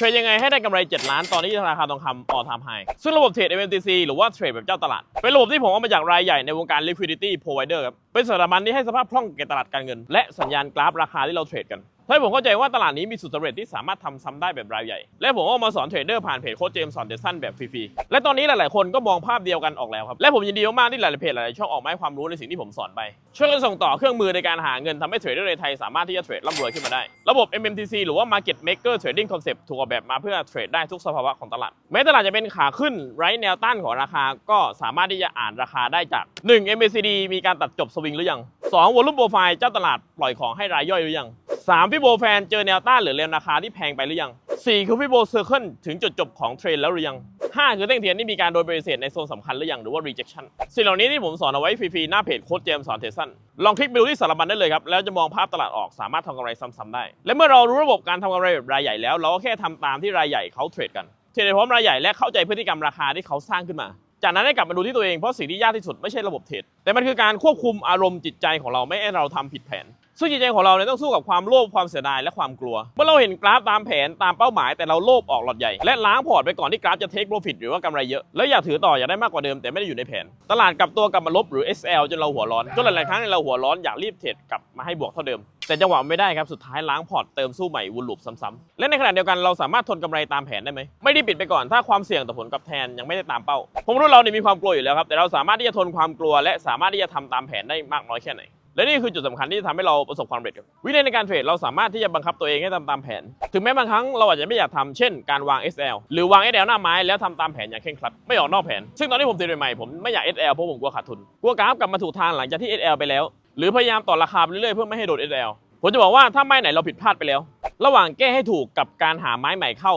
เทรดยังไงให้ได้กำไร 7 ล้านตอนนี้ราคาทองคำออทามไฮซึ่งระบบเทรด MMTC หรือว่าเทรดแบบเจ้าตลาด เป็นระบบที่ผมเอามาจากรายใหญ่ในวงการ liquidity provider ครับเป็นสถาบันที่ให้สภาพคล่องแก่ตลาดการเงิน และสัญญาณกราฟราคาที่เราเทรดกัน ให้ผมเข้าใจว่าตลาดนี้มีสูตรสำเร็จที่สามารถทำซ้ำได้แบบรายใหญ่ และผมก็มาสอนเทรดเดอร์ผ่านเพจโค้ชเจมส์สอนเดซันแบบฟรีๆ และตอนนี้หลายๆ คนก็มองภาพเดียวกันออกแล้วครับ และผมยินดีมากๆที่หลายๆเพจหลายๆช่องออกมาให้ความรู้ในสิ่งที่ผมสอนไป ช่วยกันส่งต่อเครื่องมือในการหาเงินทำให้เทรดเดอร์ในไทยสามารถที่จะเทรดร่ำรวยขึ้นมาได้ ระบบ MMTC หรือว่า Market Maker Trading Concept ถูกออกแบบมาเพื่อเทรดได้ทุกสภาวะของตลาด แม้ตลาดจะเป็นขาขึ้นไร้แนวต้านของราคา ก็สามารถที่จะอ่านราคาได้จาก 1 MACD มีการตัดจบสวิงหรือยัง 2 Volume Profile เจ้าตลาดปล่อยของให้รายย่อยหรือยัง 3 พี่โบแฟนเจอแนวต้านหรือแนวราคาที่แพงไปหรือยัง 4 คือพี่โบเซอร์เคิลถึงจุดจบของเทรนแล้วหรือยัง 5 คือเต้งเทียนที่มีการโดนปฏิเสธในโซนสำคัญหรือยังหรือว่า rejection สิ่งเหล่านี้ที่ผมสอนเอาไว้ฟรีๆ หน้าเพจโค้ชเจมสอนเทสันลองคลิกไปดูที่สารบัญได้เลยครับ แล้วจะมองภาพตลาดออกสามารถทำกำไรซ้ำๆได้ และเมื่อเรารู้ระบบการทำกำไรแบบรายใหญ่แล้วเราก็แค่ทำตามที่รายใหญ่เขาเทรดกันเทรดพร้อมรายใหญ่และเข้าใจพฤติกรรมราคาที่เขาสร้างขึ้นมา จากนั้นให้กลับมาดูที่ตัวเองเพราะสิ่งที่ยากที่สุดไม่ใช่ระบบเทรดแต่มันคือการควบคุมอารมณ์จิตใจของเราไม่ให้เราทำผิดแผน ซึ่งจิตใจของเราเนี่ยต้องสู้กับความโลภความเสียดายและความกลัว เมื่อเราเห็นกราฟตามแผนตามเป้าหมายแต่เราโลภออกหลอดใหญ่ และล้างพอร์ตไปก่อนที่กราฟจะเทคโปรฟิตหรือว่ากำไรเยอะ แล้วอยากถือต่ออยากได้มากกว่าเดิมแต่ไม่ได้อยู่ในแผน ตลาดกลับตัวกลับมาลบหรือ SL จนเราหัวร้อนจนหลาย ๆ ครั้งเราหัวร้อนอยากรีบเทรดกลับมาให้บวกเท่าเดิม แต่จังหวะไม่ได้ครับสุดท้ายล้างพอร์ตเติมสู้ใหม่วนลูปซ้ำๆและในขณะเดียวกันเราสามารถทนกำไรตามแผนได้ไหมไม่ได้ปิดไปก่อนถ้าความเสี่ยงต่อผลตอบแทนยังไม่ได้ตามเป้าผมรู้เราเนี่ยมีความกลัวอยู่แล้วครับแต่เราสามารถที่จะทนความกลัว และสามารถที่จะทำตามแผนได้มากน้อยแค่ไหน และนี่คือจุดสำคัญที่จะทำให้เราประสบความสำเร็จครับวินัยในการเทรดเราสามารถที่จะบังคับตัวเองให้ทำตามแผน ถึงแม้บางครั้งเราอาจจะไม่อยากทำเช่นการวาง SL หรือวาง SL หน้าไม้แล้วทำตามแผนอย่างเคร่งครัดไม่ออกนอกแผน ซึ่งตอนที่ผมเทรดใหม่ผมไม่อยาก SL เพราะผมกลัวขาดทุนกลัวกราฟกลับมาถูกทางหลังจากที่ SL ไปแล้ว หรือพยายามต่อราคาไปเรื่อยๆเพื่อไม่ให้โดน SL ผมจะบอกว่าถ้าไม้ไหนเราผิดพลาดไปแล้ว ระหว่างแก้ให้ถูกกับการหาไม้ใหม่เข้า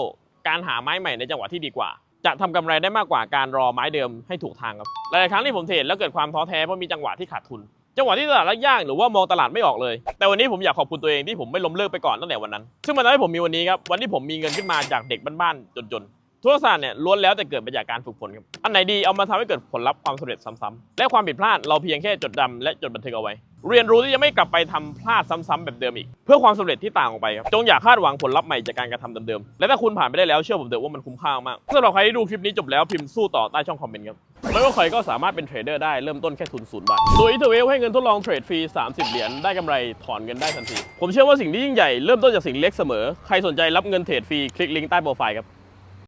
การหาไม้ใหม่ในจังหวะที่ดีกว่า จะทำกำไรได้มากกว่าการรอไม้เดิมให้ถูกทางครับหลายครั้งที่ผมเทรดแล้วเกิดความท้อแท้เพราะมีจังหวะที่ขาดทุน จังหวะที่ตลาดยากหรือว่ามองตลาดไม่ออกเลย แต่วันนี้ผมอยากขอบคุณตัวเองที่ผมไม่ล้มเลิกไปก่อนตั้งแต่วันนั้น ซึ่งมันทำให้ผมมีวันนี้ครับ วันที่ผมมีเงินขึ้นมาจากเด็กบ้านๆจนๆ ทุกศาสตร์เนี่ยล้วนแล้วแต่เกิดมาจากการฝึกฝนครับ อันไหนดีเอามาทำให้เกิดผลลัพธ์ความสำเร็จซ้ำๆ และความผิดพลาดเราเพียงแค่จดจำและจดบันทึกเอาไว้ เรียนรู้ที่จะไม่กลับไปทำพลาดซ้ำๆแบบเดิมอีก เพื่อความสำเร็จที่ต่างออกไปครับ จงอย่าคาดหวังผลลัพธ์ใหม่จากการกระทำเดิมๆ และถ้าคุณผ่านไปได้แล้วเชื่อผมเถอะว่ามันคุ้มค่ามากสำหรับใครที่ดูคลิปนี้จบแล้วพิมพ์สู้ต่อใต้ช่องคอมเมนต์ครับ ไม่ว่าใครก็สามารถเป็นเทรดเดอร์ได้เริ่มต้นแค่ทุนศูนย์บาทโดยอินเทอร์เวลให้เงินทดลองเทรดฟรี 30 เหรียญได้กำไรถอนเงินได้ทันที ผมเชื่อว่าสิ่งที่ยิ่งใหญ่เริ่มต้นจากสิ่งเล็กเสมอ ใครสนใจรับเงินเทรดฟรีคลิกลิงก์ใต้โปรไฟล์ครับ